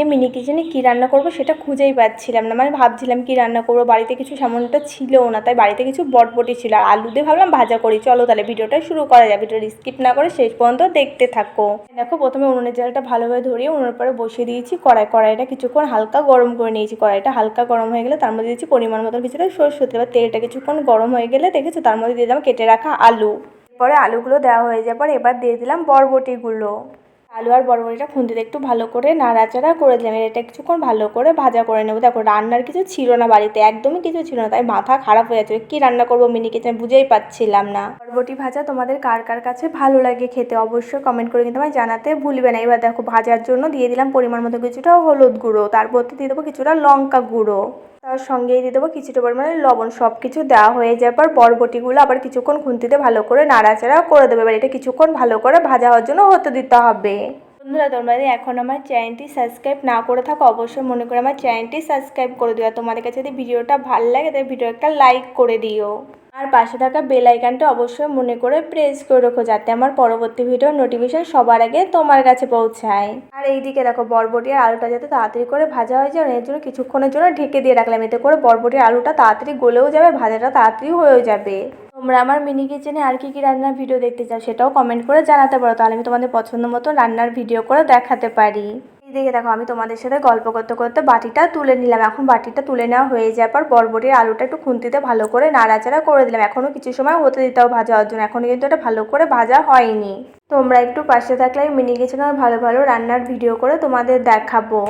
আজকে মিনি কিচেনে কী রান্না করব সেটা খুঁজেই পাচ্ছিলাম না। মানে ভাবছিলাম কী রান্না করব, বাড়িতে কিছু সামানটা ছিলও না, তাই বাড়িতে কিছু বটবটি ছিল। আর আলু দিয়ে ভাবলাম ভাজা করি। চলো তাহলে ভিডিওটা শুরু করা যাবে ভিডিওটা স্কিপ না করে শেষ পর্যন্ত দেখতে থাকো। দেখো, প্রথমে উনুনের জলটা ভালোভাবে ধরিয়ে উনুনের পরে বসিয়ে দিয়েছি কড়াই। কড়াইটা কিছুক্ষণ হালকা গরম করে নিয়েছি। কড়াইটা হালকা গরম হয়ে গেলে তার মধ্যে দিয়েছি পরিমাণ মতো কিছুটা সরষে তেল। এবার তেলটা কিছুক্ষণ গরম হয়ে গেলে দেখেছ তার মধ্যে দিয়ে দিলাম কেটে রাখা আলু। পরে আলুগুলো দেওয়া হয়ে যাওয়ার পর এবার দিয়ে দিলাম বরবটিগুলো। আলু আর বরবটিটা খুন্তিতে একটু ভালো করে নাড়াচাড়া করে দিলাম। এটা কিছুক্ষণ ভালো করে ভাজা করে নেব। দেখো, রান্নার কিছু ছিল না বাড়িতে, একদমই কিছু ছিল না, তাই মাথা খারাপ হয়ে যাচ্ছে। কী রান্না করব মিনি কিচেন বুঝেই পাচ্ছিলাম না। বরবটি ভাজা তোমাদের কার কার কাছে ভালো লাগে খেতে অবশ্যই কমেন্ট করে কিন্তু আমায় জানাতে ভুলবে না। এবার দেখো, ভাজার জন্য দিয়ে দিলাম পরিমাণ মতো কিছুটা হলুদ গুঁড়ো তারপর দিয়ে দেবো কিছুটা লঙ্কা গুঁড়ো। তার সঙ্গেই দিয়ে দেবো কিছুটা পরিমাণে লবণ। সব কিছু দেওয়া হয়ে যাওয়ার পর বরবটিগুলো আবার কিছুক্ষণ খুন্তিতে ভালো করে নাড়াচাড়া করে দেবে। এবার এটা কিছুক্ষণ ভালো করে ভাজা হওয়ার জন্য হতে দিতে হবে। বন্ধুরা তোমাদের এখন আমার চ্যানেলটি সাবস্ক্রাইব না করে থাকো, অবশ্যই মনে করে আমার চ্যানেলটি সাবস্ক্রাইব করে দিও। তোমাদের কাছে যদি ভিডিওটা ভালো লাগে, তাহলে ভিডিও একটা লাইক করে দিও। আর পাশে থাকা বেল আইকনটা অবশ্যই মনে করে প্রেস করে রাখো যাতে আমার পরবর্তী ভিডিওর নোটিফিকেশন সবার আগে তোমার কাছে পৌঁছায়। আর এইদিকে দেখো বরবটি আর আলুটা যাতে তাড়াতাড়ি করে ভাজা হয়ে যায়, এর জন্য কিছুক্ষণের জন্য ঢেকে দিয়ে রাখলাম। এতে করে বরবটি আর আলুটা তাড়াতাড়ি গলেও যাবে ভাজাটা তাড়াতাড়ি হয়েও যাবে। তোমরা আমার মিনি কিচেনে আর কি কি রান্নার ভিডিও দেখতে চাও সেটাও কমেন্ট করে জানাতে পারো। তাহলে আমি তোমাদের পছন্দ মতো রান্নার ভিডিও করে দেখাতে পারি। এইদিকে দেখো, আমি তোমাদের সাথে গল্প করতে করতে বাটিটা তুলে নিলাম। এখন বাটিটা তুলে নেওয়া হয়ে যাওয়ার পর বরবটির আলুটা একটু খুন্তিতে ভালো করে নাড়াচাড়া করে দিলাম। এখনও কিছু সময় হতে দিতে হবে ভাজা হওয়ার জন্য। এখনও কিন্তু এটা ভালো করে ভাজা হয়নি। তোমরা একটু পাশে থাকলে আমি মিনি কিচেনের ভালো ভালো রান্নার ভিডিও করে তোমাদের দেখাবো।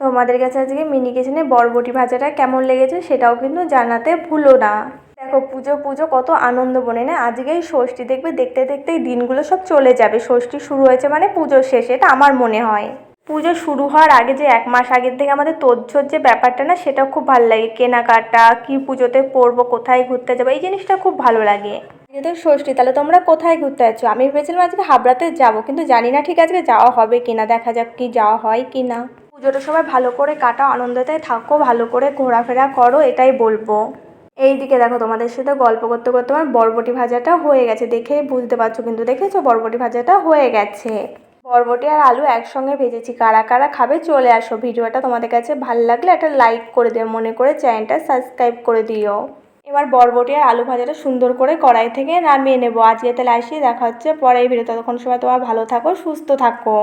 তোমাদের কাছে আজকে মিনি কিচেনে বরবটি ভাজাটা কেমন লেগেছে সেটাও কিন্তু জানাতে ভুলো না। দেখো, পুজো পুজো কত আনন্দ বনে না? আজকেই ষষ্ঠী দেখবে, দেখতে, দেখতেই দিনগুলো সব চলে যাবে। ষষ্ঠী শুরু হয়েছে মানে পুজোর শেষে, এটা আমার মনে হয়। পুজো শুরু হওয়ার আগে যে এক মাস আগের থেকে আমাদের তোজ্জোর যে ব্যাপারটা না সেটা খুব ভালো লাগে। কেনাকাটা কি পুজোতে পরবো কোথায় ঘুরতে যাব এই জিনিসটা খুব ভালো লাগে। যেহেতু ষষ্ঠী তাহলে তোমরা কোথায় ঘুরতে যাচ্ছ? আমি ভেবেছিলাম আজকে হাবড়াতে যাব কিন্তু জানি না ঠিক আজকে যাওয়া হবে কিনা দেখা যাক কি যাওয়া হয় কি না পুজোটা সবাই ভালো করে কাটা আনন্দতে থাকো ভালো করে ঘোরাফেরা করো এটাই বলব। এইদিকে দেখো তোমাদের সাথে গল্প করতে করতে আমার বরবটি ভাজাটা হয়ে গেছে দেখেই বুঝতে পারছ কিন্তু দেখেছ বরবটি ভাজাটা হয়ে গেছে। বরবটি আর আলু একসঙ্গে ভেজেছি। কারা কারা খাবে চলে আসো। ভিডিওটা তোমাদের কাছে ভালো লাগলে একটা লাইক করে দিও। মনে করে চ্যানেলটা সাবস্ক্রাইব করে দিও। এবার বরবটি আর আলু ভাজাটা সুন্দর করে কড়াই থেকে নামিয়ে নেব। আজকে তাহলে আসি, দেখা হচ্ছে পরে ভিডিও ততক্ষণ সময় তোমার ভালো থাকো, সুস্থ থাকো।